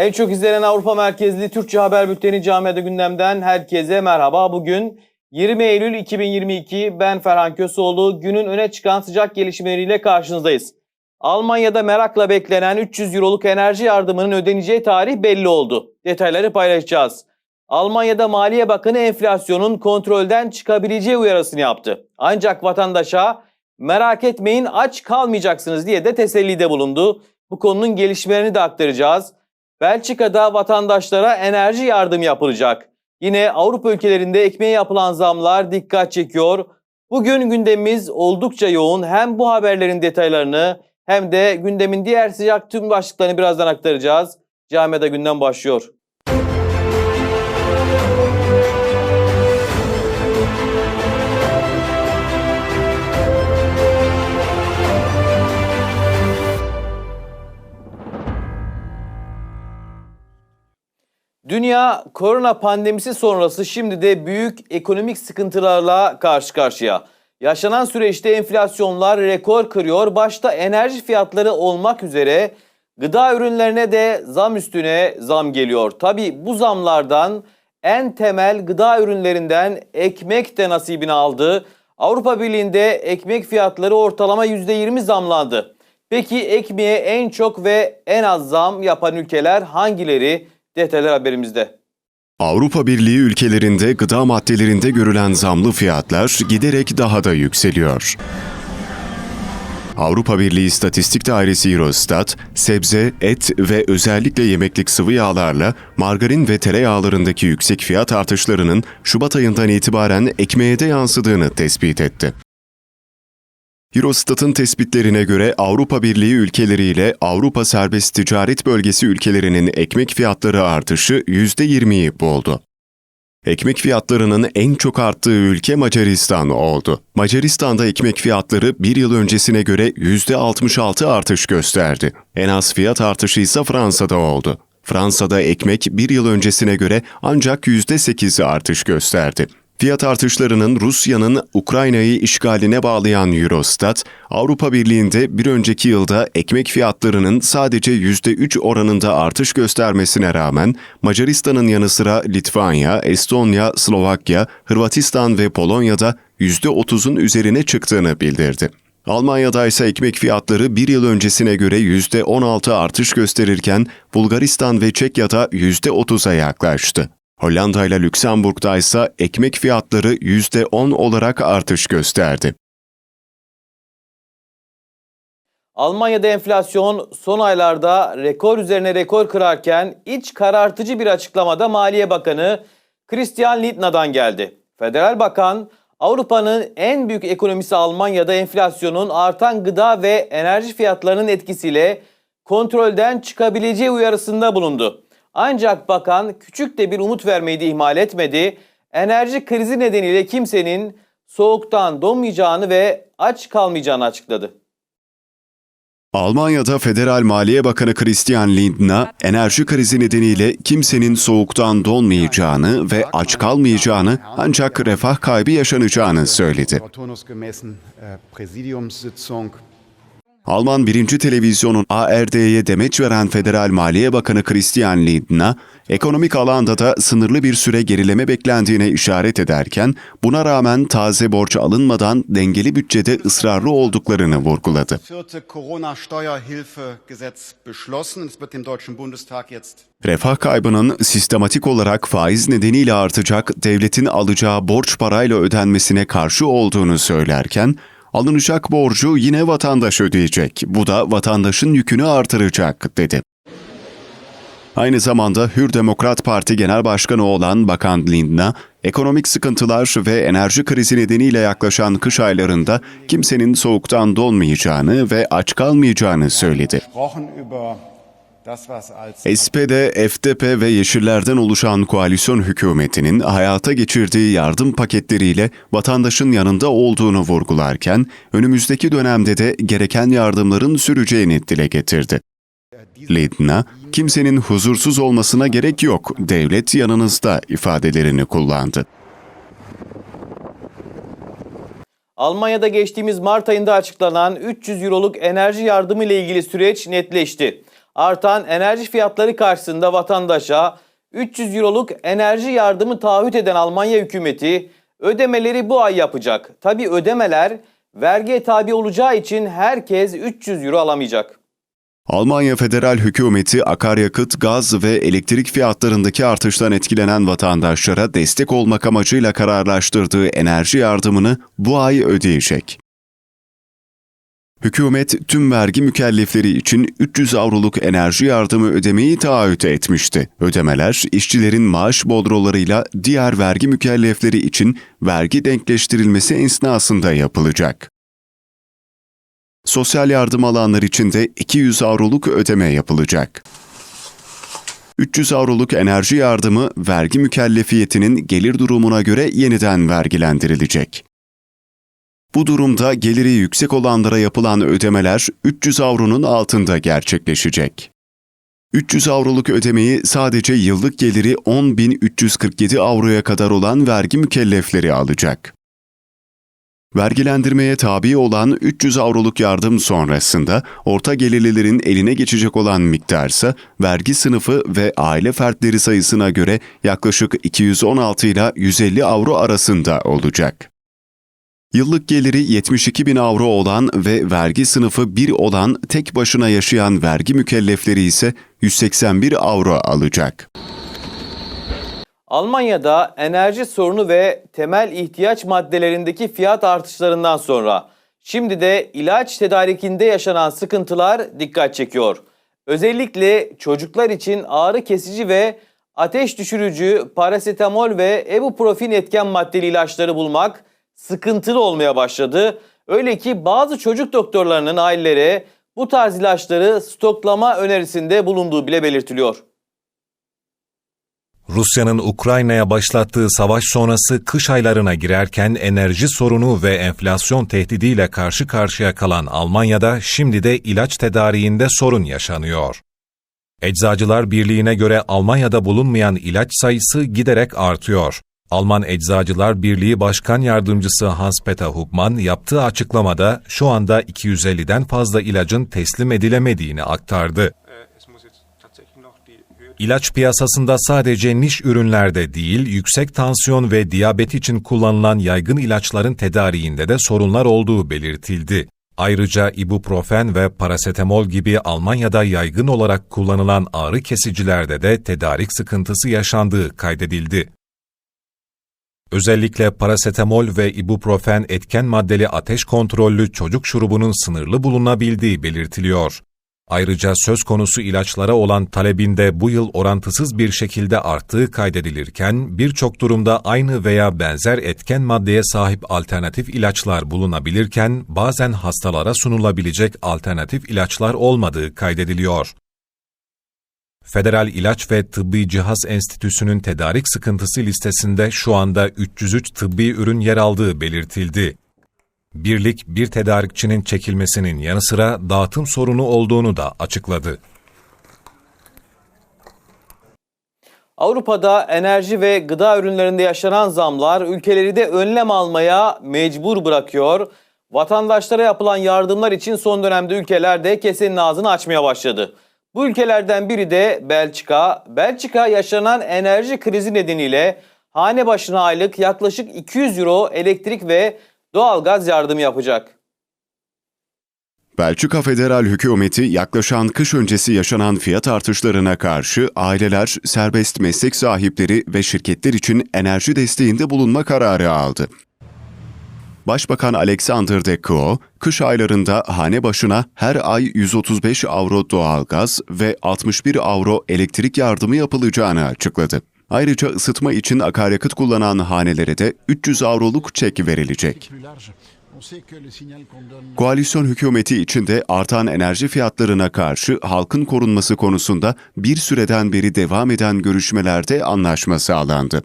En çok izlenen Avrupa merkezli Türkçe haber bülteni Camiada Gündem'den herkese merhaba. Bugün 20 Eylül 2022 ben Ferhan Köseoğlu günün öne çıkan sıcak gelişmeleriyle karşınızdayız. Almanya'da merakla beklenen 300 euroluk enerji yardımının ödeneceği tarih belli oldu. Detayları paylaşacağız. Almanya'da Maliye Bakanı enflasyonun kontrolden çıkabileceği uyarısını yaptı. Ancak vatandaşa merak etmeyin aç kalmayacaksınız diye de tesellide bulundu. Bu konunun gelişmelerini de aktaracağız. Belçika'da vatandaşlara enerji yardım yapılacak. Yine Avrupa ülkelerinde ekmeğe yapılan zamlar dikkat çekiyor. Bugün gündemimiz oldukça yoğun. Hem bu haberlerin detaylarını hem de gündemin diğer sıcak tüm başlıklarını birazdan aktaracağız. Camiada gündem başlıyor. Dünya korona pandemisi sonrası şimdi de büyük ekonomik sıkıntılarla karşı karşıya. Yaşanan süreçte enflasyonlar rekor kırıyor. Başta enerji fiyatları olmak üzere gıda ürünlerine de zam üstüne zam geliyor. Tabi bu zamlardan en temel gıda ürünlerinden ekmek de nasibini aldı. Avrupa Birliği'nde ekmek fiyatları ortalama %20 zamlandı. Peki ekmeğe en çok ve en az zam yapan ülkeler hangileri? Detaylar haberimizde. Avrupa Birliği ülkelerinde gıda maddelerinde görülen zamlı fiyatlar giderek daha da yükseliyor. Avrupa Birliği İstatistik Dairesi Eurostat, sebze, et ve özellikle yemeklik sıvı yağlarla margarin ve tereyağlarındaki yüksek fiyat artışlarının Şubat ayından itibaren ekmeğe de yansıdığını tespit etti. Eurostat'ın tespitlerine göre Avrupa Birliği ülkeleriyle Avrupa Serbest Ticaret Bölgesi ülkelerinin ekmek fiyatları artışı %20'yi buldu. Ekmek fiyatlarının en çok arttığı ülke Macaristan oldu. Macaristan'da ekmek fiyatları bir yıl öncesine göre %66 artış gösterdi. En az fiyat artışı ise Fransa'da oldu. Fransa'da ekmek bir yıl öncesine göre ancak %8 artış gösterdi. Fiyat artışlarının Rusya'nın Ukrayna'yı işgaline bağlayan Eurostat, Avrupa Birliği'nde bir önceki yılda ekmek fiyatlarının sadece %3 oranında artış göstermesine rağmen Macaristan'ın yanı sıra Litvanya, Estonya, Slovakya, Hırvatistan ve Polonya'da %30'un üzerine çıktığını bildirdi. Almanya'da ise ekmek fiyatları bir yıl öncesine göre %16 artış gösterirken Bulgaristan ve Çekya'da %30'a yaklaştı. Hollanda ile Lüksemburg'da ise ekmek fiyatları %10 olarak artış gösterdi. Almanya'da enflasyon son aylarda rekor üzerine rekor kırarken iç karartıcı bir açıklamada Maliye Bakanı Christian Lindner'dan geldi. Federal Bakan Avrupa'nın en büyük ekonomisi Almanya'da enflasyonun artan gıda ve enerji fiyatlarının etkisiyle kontrolden çıkabileceği uyarısında bulundu. Ancak bakan küçük de bir umut vermeyi de ihmal etmedi. Enerji krizi nedeniyle kimsenin soğuktan donmayacağını ve aç kalmayacağını açıkladı. Almanya'da Federal Maliye Bakanı Christian Lindner, enerji krizi nedeniyle kimsenin soğuktan donmayacağını ve aç kalmayacağını ancak refah kaybı yaşanacağını söyledi. Alman birinci televizyonun ARD'ye demeç veren Federal Maliye Bakanı Christian Lindner, ekonomik alanda da sınırlı bir süre gerileme beklendiğine işaret ederken, buna rağmen taze borç alınmadan dengeli bütçede ısrarlı olduklarını vurguladı. Refah kaybının sistematik olarak faiz nedeniyle artacak devletin alacağı borç parayla ödenmesine karşı olduğunu söylerken, alınacak borcu yine vatandaş ödeyecek. Bu da vatandaşın yükünü artıracak, dedi. Aynı zamanda Hür Demokrat Parti Genel Başkanı olan Bakan Lindner, ekonomik sıkıntılar ve enerji krizi nedeniyle yaklaşan kış aylarında kimsenin soğuktan donmayacağını ve aç kalmayacağını söyledi. SPD, FDP ve Yeşillerden oluşan koalisyon hükümetinin hayata geçirdiği yardım paketleriyle vatandaşın yanında olduğunu vurgularken, önümüzdeki dönemde de gereken yardımların süreceğini dile getirdi. Lindner, kimsenin huzursuz olmasına gerek yok, devlet yanınızda ifadelerini kullandı. Almanya'da geçtiğimiz Mart ayında açıklanan 300 euroluk enerji yardımı ile ilgili süreç netleşti. Artan enerji fiyatları karşısında vatandaşa 300 euroluk enerji yardımı taahhüt eden Almanya hükümeti ödemeleri bu ay yapacak. Tabi ödemeler vergiye tabi olacağı için herkes 300 euro alamayacak. Almanya federal hükümeti akaryakıt, gaz ve elektrik fiyatlarındaki artıştan etkilenen vatandaşlara destek olmak amacıyla kararlaştırdığı enerji yardımını bu ay ödeyecek. Hükümet tüm vergi mükellefleri için 300 avroluk enerji yardımı ödemeyi taahhüt etmişti. Ödemeler işçilerin maaş bodrolarıyla diğer vergi mükellefleri için vergi denkleştirilmesi esnasında yapılacak. Sosyal yardım alanlar için de 200 avroluk ödeme yapılacak. 300 avroluk enerji yardımı vergi mükellefiyetinin gelir durumuna göre yeniden vergilendirilecek. Bu durumda geliri yüksek olanlara yapılan ödemeler 300 avronun altında gerçekleşecek. 300 avroluk ödemeyi sadece yıllık geliri 10.347 avroya kadar olan vergi mükellefleri alacak. Vergilendirmeye tabi olan 300 avroluk yardım sonrasında orta gelirlilerin eline geçecek olan miktarsa vergi sınıfı ve aile fertleri sayısına göre yaklaşık 216 ile 150 avro arasında olacak. Yıllık geliri 72 bin avro olan ve vergi sınıfı 1 olan tek başına yaşayan vergi mükellefleri ise 181 avro alacak. Almanya'da enerji sorunu ve temel ihtiyaç maddelerindeki fiyat artışlarından sonra şimdi de ilaç tedarikinde yaşanan sıkıntılar dikkat çekiyor. Özellikle çocuklar için ağrı kesici ve ateş düşürücü parasetamol ve ibuprofen etken maddeli ilaçları bulmak sıkıntılı olmaya başladı. Öyle ki bazı çocuk doktorlarının ailelere bu tarz ilaçları stoklama önerisinde bulunduğu bile belirtiliyor. Rusya'nın Ukrayna'ya başlattığı savaş sonrası kış aylarına girerken enerji sorunu ve enflasyon tehdidiyle karşı karşıya kalan Almanya'da şimdi de ilaç tedariğinde sorun yaşanıyor. Eczacılar Birliği'ne göre Almanya'da bulunmayan ilaç sayısı giderek artıyor. Alman Eczacılar Birliği Başkan Yardımcısı Hans-Peter Hubmann yaptığı açıklamada şu anda 250'den fazla ilacın teslim edilemediğini aktardı. İlaç piyasasında sadece niş ürünlerde değil, yüksek tansiyon ve diyabet için kullanılan yaygın ilaçların tedariğinde de sorunlar olduğu belirtildi. Ayrıca ibuprofen ve parasetamol gibi Almanya'da yaygın olarak kullanılan ağrı kesicilerde de tedarik sıkıntısı yaşandığı kaydedildi. Özellikle parasetamol ve ibuprofen etken maddeli ateş kontrollü çocuk şurubunun sınırlı bulunabildiği belirtiliyor. Ayrıca söz konusu ilaçlara olan talebinde bu yıl orantısız bir şekilde arttığı kaydedilirken, birçok durumda aynı veya benzer etken maddeye sahip alternatif ilaçlar bulunabilirken, bazen hastalara sunulabilecek alternatif ilaçlar olmadığı kaydediliyor. Federal İlaç ve Tıbbi Cihaz Enstitüsü'nün tedarik sıkıntısı listesinde şu anda 303 tıbbi ürün yer aldığı belirtildi. Birlik, bir tedarikçinin çekilmesinin yanı sıra dağıtım sorunu olduğunu da açıkladı. Avrupa'da enerji ve gıda ürünlerinde yaşanan zamlar ülkeleri de önlem almaya mecbur bırakıyor. Vatandaşlara yapılan yardımlar için son dönemde ülkeler de kesenin ağzını açmaya başladı. Bu ülkelerden biri de Belçika. Belçika yaşanan enerji krizi nedeniyle hane başına aylık yaklaşık 200 euro elektrik ve doğalgaz yardımı yapacak. Belçika Federal Hükümeti yaklaşan kış öncesi yaşanan fiyat artışlarına karşı aileler, serbest meslek sahipleri ve şirketler için enerji desteğinde bulunma kararı aldı. Başbakan Alexander De Croo, kış aylarında hane başına her ay 135 avro doğalgaz ve 61 avro elektrik yardımı yapılacağını açıkladı. Ayrıca ısıtma için akaryakıt kullanan hanelere de 300 avroluk çek verilecek. Koalisyon hükümeti içinde artan enerji fiyatlarına karşı halkın korunması konusunda bir süreden beri devam eden görüşmelerde anlaşma sağlandı.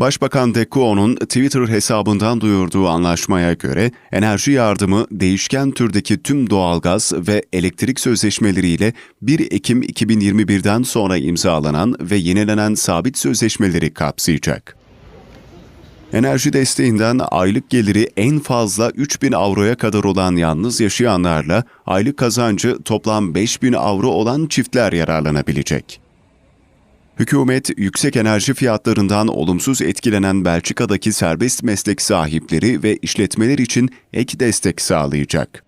Başbakan De Croo'nun Twitter hesabından duyurduğu anlaşmaya göre enerji yardımı değişken türdeki tüm doğalgaz ve elektrik sözleşmeleriyle 1 Ekim 2021'den sonra imzalanan ve yenilenen sabit sözleşmeleri kapsayacak. Enerji desteğinden aylık geliri en fazla 3000 avroya kadar olan yalnız yaşayanlarla aylık kazancı toplam 5000 avro olan çiftler yararlanabilecek. Hükümet, yüksek enerji fiyatlarından olumsuz etkilenen Belçika'daki serbest meslek sahipleri ve işletmeler için ek destek sağlayacak.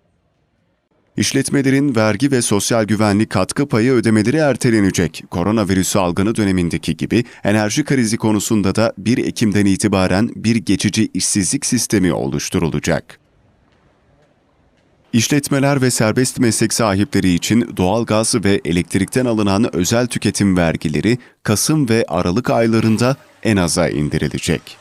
İşletmelerin vergi ve sosyal güvenlik katkı payı ödemeleri ertelenecek. Koronavirüs salgını dönemindeki gibi enerji krizi konusunda da 1 Ekim'den itibaren bir geçici işsizlik sistemi oluşturulacak. İşletmeler ve serbest meslek sahipleri için doğalgaz ve elektrikten alınan özel tüketim vergileri Kasım ve Aralık aylarında en aza indirilecek.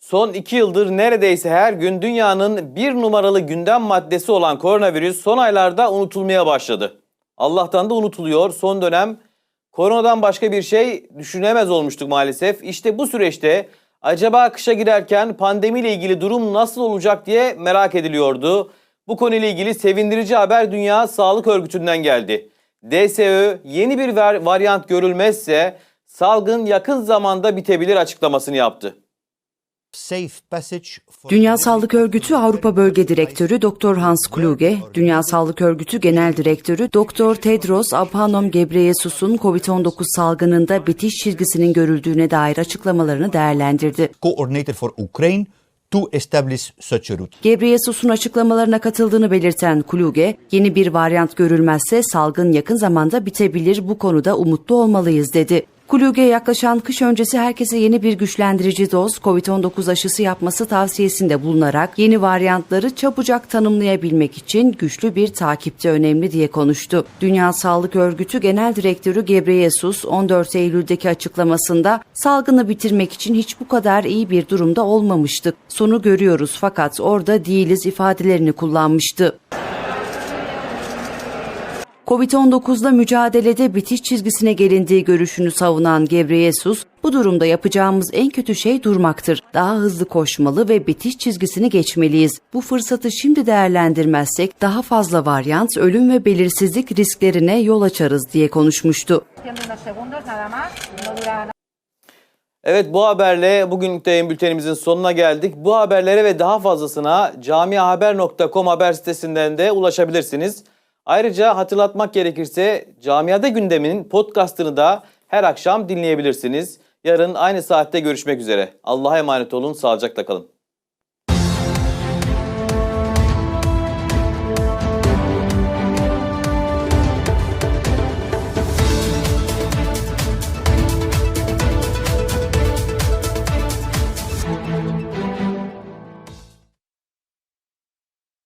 Son iki yıldır neredeyse her gün dünyanın bir numaralı gündem maddesi olan koronavirüs son aylarda unutulmaya başladı. Allah'tan da unutuluyor. Son dönem koronadan başka bir şey düşünemez olmuştuk maalesef. İşte bu süreçte acaba kışa girerken pandemiyle ilgili durum nasıl olacak diye merak ediliyordu. Bu konuyla ilgili sevindirici haber Dünya Sağlık Örgütü'nden geldi. DSÖ yeni bir var- varyant görülmezse salgın yakın zamanda bitebilir açıklamasını yaptı. Dünya Sağlık Örgütü Avrupa Bölge Direktörü Dr. Hans Kluge, Dünya Sağlık Örgütü Genel Direktörü Dr. Tedros Adhanom Ghebreyesus'un COVID-19 salgınında bitiş çizgisinin görüldüğüne dair açıklamalarını değerlendirdi. coordinator for Ukraine to establish such a route. Ghebreyesus'un açıklamalarına katıldığını belirten Kluge, yeni bir varyant görülmezse salgın yakın zamanda bitebilir bu konuda umutlu olmalıyız dedi. Kluge yaklaşan kış öncesi herkese yeni bir güçlendirici doz COVID-19 aşısı yapması tavsiyesinde bulunarak yeni varyantları çabucak tanımlayabilmek için güçlü bir takipte önemli diye konuştu. Dünya Sağlık Örgütü Genel Direktörü Gebreyesus 14 Eylül'deki açıklamasında salgını bitirmek için hiç bu kadar iyi bir durumda olmamıştık. Sonu görüyoruz fakat orada değiliz ifadelerini kullanmıştı. Covid-19'la mücadelede bitiş çizgisine gelindiği görüşünü savunan Gebreyesus, bu durumda yapacağımız en kötü şey durmaktır. Daha hızlı koşmalı ve bitiş çizgisini geçmeliyiz. Bu fırsatı şimdi değerlendirmezsek daha fazla varyant, ölüm ve belirsizlik risklerine yol açarız diye konuşmuştu. Evet bu haberle bugün de yayın bültenimizin sonuna geldik. Bu haberlere ve daha fazlasına camiahaber.com haber sitesinden de ulaşabilirsiniz. Ayrıca hatırlatmak gerekirse Camiada Gündemi'nin podcastını da her akşam dinleyebilirsiniz. Yarın aynı saatte görüşmek üzere. Allah'a emanet olun, sağlıcakla kalın.